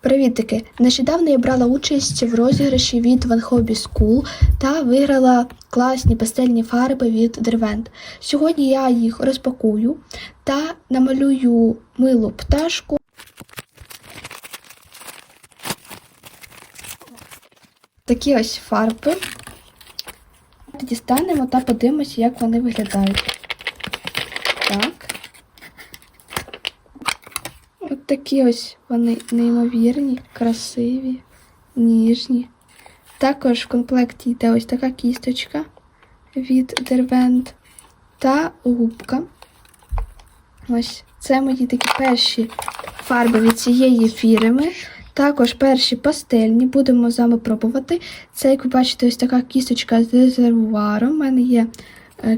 Привітики! Нещодавно я брала участь в розіграші від Van Hobby School та виграла класні пастельні фарби від Derwent. Сьогодні я їх розпакую та намалюю милу пташку. Такі ось фарби. Дістанемо та подивимося, як вони виглядають. Так. Такі ось вони неймовірні, красиві, ніжні. Також в комплекті йде ось така кісточка від Derwent та губка. Ось це мої такі перші фарби від цієї фірми. Також перші пастельні будемо з вами пробувати. Це, як ви бачите, ось така кісточка з резервуаром. У мене є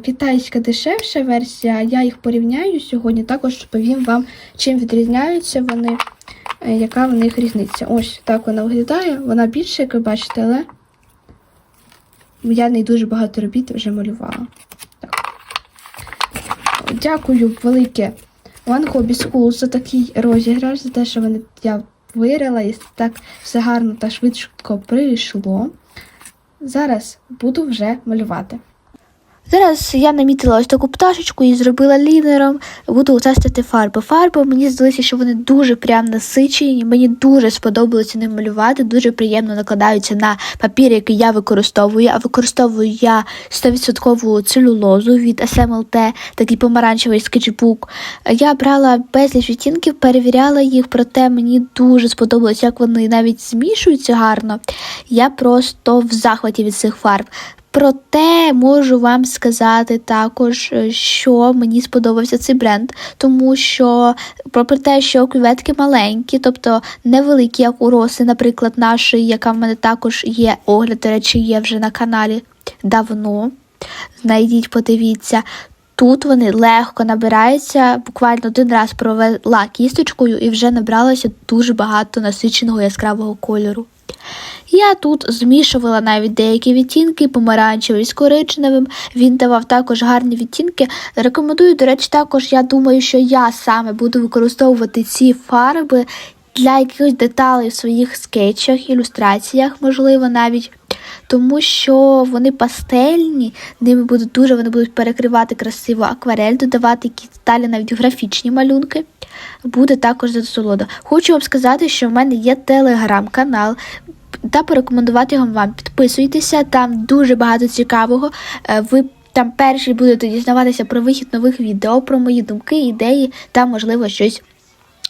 китайська дешевша версія. Я їх порівняю сьогодні. Також розповім вам, чим відрізняються вони, е, яка в них різниця. Ось так вона виглядає. Вона більша, як ви бачите, але я не дуже багато робіт вже малювала. Так. Дякую велике One Hobby School за такий розіграш, за те, що вони я виграла і так все гарно та швидко прийшло. Зараз буду вже малювати. Зараз я намітила ось таку пташечку і зробила лінером. Буду тестити фарби. Фарби мені здалося, що вони дуже прям насичені. Мені дуже сподобалося ним малювати, дуже приємно накладаються на папір, який я використовую. А використовую я 100% целюлозу від SMLT, такий помаранчевий скетчбук. Я брала безліч відтінків, перевіряла їх, проте мені дуже сподобалось, як вони навіть змішуються гарно. Я просто в захваті від цих фарб. Проте можу вам сказати також, е, що мені сподобався цей бренд, тому що попри те, що креветки маленькі, тобто невеликі, як у роси, наприклад, нашої, яка в мене також є огляд, до речі, є вже на каналі давно. Знайдіть, подивіться. Тут вони легко набираються, буквально один раз провела кісточкою і вже набралося дуже багато насиченого яскравого кольору. Я тут змішувала навіть деякі відтінки, помаранчевий з коричневим. Він давав також гарні відтінки. Рекомендую, до речі, також я думаю, що я саме буду використовувати ці фарби для якихось деталей в своїх скетчах, ілюстраціях, можливо, навіть. Тому що вони пастельні, ними будуть дуже вони будуть перекривати красиво акварель, додавати якісь деталі, навіть графічні малюнки. Буде також засолода. Хочу вам сказати, що в мене є телеграм-канал. Та порекомендувати його вам. Підписуйтеся, там дуже багато цікавого. Е, Ви там перші будете дізнаватися про вихід нових відео, про мої думки, ідеї та, можливо, щось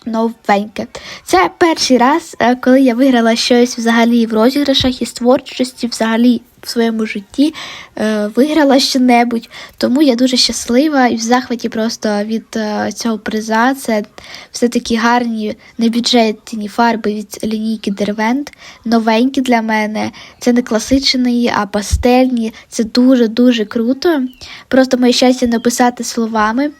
новеньке. Це перший раз, е, коли я виграла щось взагалі в розіграшах із творчості, взагалі в своєму житті е, виграла що-небудь. Тому я дуже щаслива і в захваті просто від е, цього приза. Це все такі гарні небюджетні фарби від лінійки Derwent, новенькі для мене. Це не класичні, а пастельні. Це дуже-дуже круто. Просто моє щастя написати словами.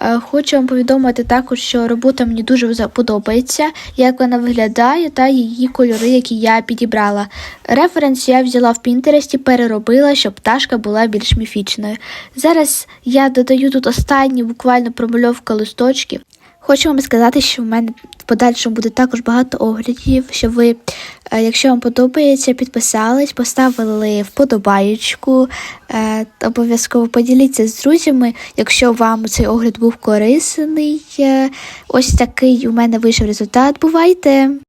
Е, Хочу вам повідомити також, що робота мені дуже подобається, як вона виглядає та її кольори, які я підібрала. Референс я взяла в Пінтересті, переробила, щоб пташка була більш міфічною. Зараз я додаю тут останні буквально промальовка листочків. Хочу вам сказати, що в мене в подальшому буде також багато оглядів, що ви, якщо вам подобається, підписались, поставили вподобаєчку, е, обов'язково поділіться з друзями, якщо вам цей огляд був корисний. Е, Ось такий у мене вийшов результат. Бувайте!